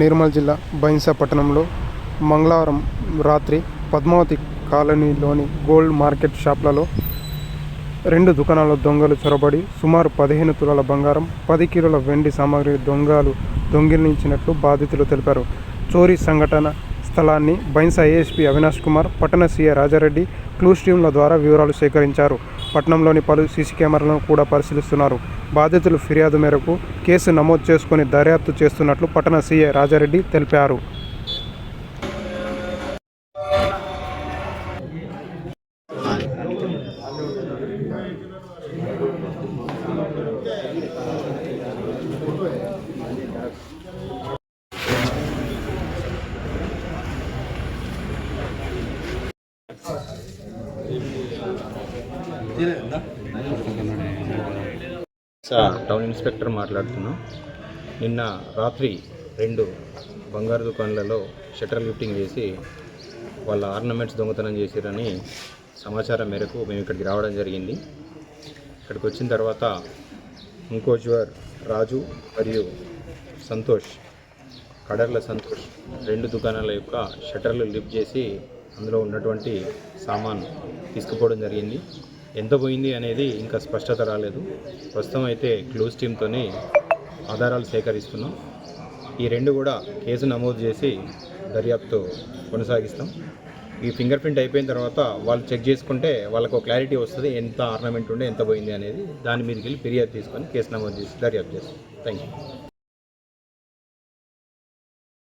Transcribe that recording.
నిర్మల్ జిల్లా బైన్సా పట్టణంలో మంగళవారం రాత్రి పద్మావతి కాలనీలోని గోల్డ్ మార్కెట్ షాప్లలో రెండు దుకాణాల దొంగలు చొరబడి సుమారు పదిహేను తులాల బంగారం పది కిలోల వెండి సామాగ్రి దొంగలు దొంగిలించినట్లు బాధితులు తెలిపారు. చోరీ సంఘటన స్థలాన్ని బైన్సా ఏఎస్పీ అవినాష్ కుమార్ పట్టణ సీఏ రాజారెడ్డి క్లూస్ టీంల ద్వారా వివరాలు సేకరించారు. పట్టణంలోని పలు సీసీ కెమెరాలను కూడా పరిశీలిస్తున్నారు. బాధితులు ఫిర్యాదు మేరకు కేసు నమోదు చేసుకుని దర్యాప్తు చేస్తున్నట్లు పట్టణ సీఏ రాజారెడ్డి తెలిపారు. సార్ టౌన్ ఇన్స్పెక్టర్ మాట్లాడుతున్నాం. నిన్న రాత్రి రెండు బంగారు దుకాణాలలో షట్టర్ లిఫ్టింగ్ చేసి వాళ్ళ ఆర్నమెంట్స్ దొంగతనం చేశారని సమాచారం మేరకు మేము ఇక్కడికి రావడం జరిగింది. ఇక్కడికి వచ్చిన తర్వాత ఇంకోజ్వర్ రాజు మరియు సంతోష్ కడర్ల సంతోష్ రెండు దుకాణాల యొక్క షట్టర్లు లిఫ్ట్ చేసి అందులో ఉన్నటువంటి సామాన్ తీసుకుపోవడం జరిగింది. ఎంత పోయింది అనేది ఇంకా స్పష్టత రాలేదు. ప్రస్తుతం అయితే క్లోజ్ టీమ్తోని ఆధారాలు సేకరిస్తున్నాం. ఈ రెండు కూడా కేసు నమోదు చేసి దర్యాప్తు కొనసాగిస్తాం. ఈ ఫింగర్ ప్రింట్ అయిపోయిన తర్వాత వాళ్ళు చెక్ చేసుకుంటే వాళ్ళకు క్లారిటీ వస్తుంది ఎంత ఆర్నమెంట్ ఉండే ఎంత పోయింది అనేది దాని మీదకి వెళ్ళి ఫిర్యాదు తీసుకొని కేసు నమోదు చేసి దర్యాప్తు చేస్తాం. Thank you